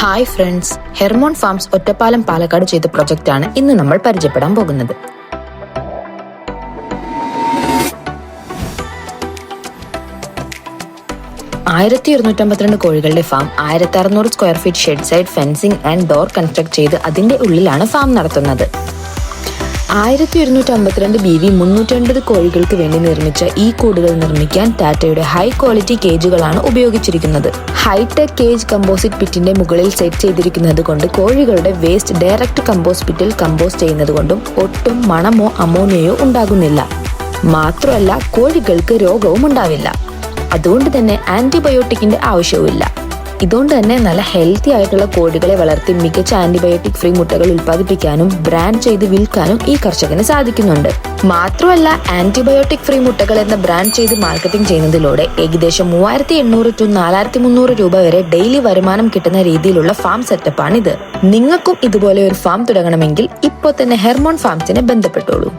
Hi friends Hermon farms Ottapalam Palakkad ചെയ്ത പ്രൊജക്റ്റാണ് ഇന്ന് നമ്മൾ പരിചയപ്പെടാൻ പോകുന്നത്. ആയിരത്തി ഇരുന്നൂറ്റമ്പത്തിരണ്ട് കോഴികളുടെ ഫാം ആയിരത്തി അറുന്നൂറ് square feet shed side fencing and door construct ചെയ്ത് അതിന്റെ ഉള്ളിലാണ് ഫാം നടത്തുന്നത്. ആയിരത്തി ഇരുന്നൂറ്റി അമ്പത്തിരണ്ട് ബി വി മുന്നൂറ്റൻപത് കോഴികൾക്ക് വേണ്ടി നിർമ്മിച്ച ഈ കൂടുകൾ നിർമ്മിക്കാൻ ടാറ്റയുടെ ഹൈ ക്വാളിറ്റി കേജുകളാണ് ഉപയോഗിച്ചിരിക്കുന്നത്. ഹൈടെക് കേജ് കമ്പോസിറ്റ് പിറ്റിന്റെ മുകളിൽ സെറ്റ് ചെയ്തിരിക്കുന്നത് കൊണ്ട് കോഴികളുടെ വേസ്റ്റ് ഡയറക്റ്റ് കമ്പോസ്റ്റ് പിറ്റിൽ കമ്പോസ്റ്റ് ചെയ്യുന്നത് കൊണ്ടും ഒട്ടും മണമോ അമോണിയയോ ഉണ്ടാകുന്നില്ല. മാത്രമല്ല കോഴികൾക്ക് രോഗവും ഉണ്ടാവില്ല. അതുകൊണ്ട് തന്നെ ആന്റിബയോട്ടിക്കിന്റെ ആവശ്യവുമില്ല. ഇതുകൊണ്ട് തന്നെ നല്ല ഹെൽത്തി ആയിട്ടുള്ള കോഴികളെ വളർത്തി മികച്ച ആന്റിബയോട്ടിക് ഫ്രീ മുട്ടകൾ ഉൽപ്പാദിപ്പിക്കാനും ബ്രാൻഡ് ചെയ്ത് വിൽക്കാനും ഈ കർഷകന് സാധിക്കുന്നുണ്ട്. മാത്രമല്ല ആന്റിബയോട്ടിക് ഫ്രീ മുട്ടകൾ എന്ന ബ്രാൻഡ് ചെയ്ത് മാർക്കറ്റിംഗ് ചെയ്യുന്നതിലൂടെ ഏകദേശം മൂവായിരത്തി എണ്ണൂറ് ടു നാലായിരത്തി മുന്നൂറ് രൂപ വരെ ഡെയിലി വരുമാനം കിട്ടുന്ന രീതിയിലുള്ള ഫാം സെറ്റപ്പാണിത് നിങ്ങൾക്കും ഇതുപോലെ ഒരു ഫാം തുടങ്ങണമെങ്കിൽ ഇപ്പോൾ തന്നെ ഹെർമോൺ ഫാംസിനെ ബന്ധപ്പെട്ടോളൂ.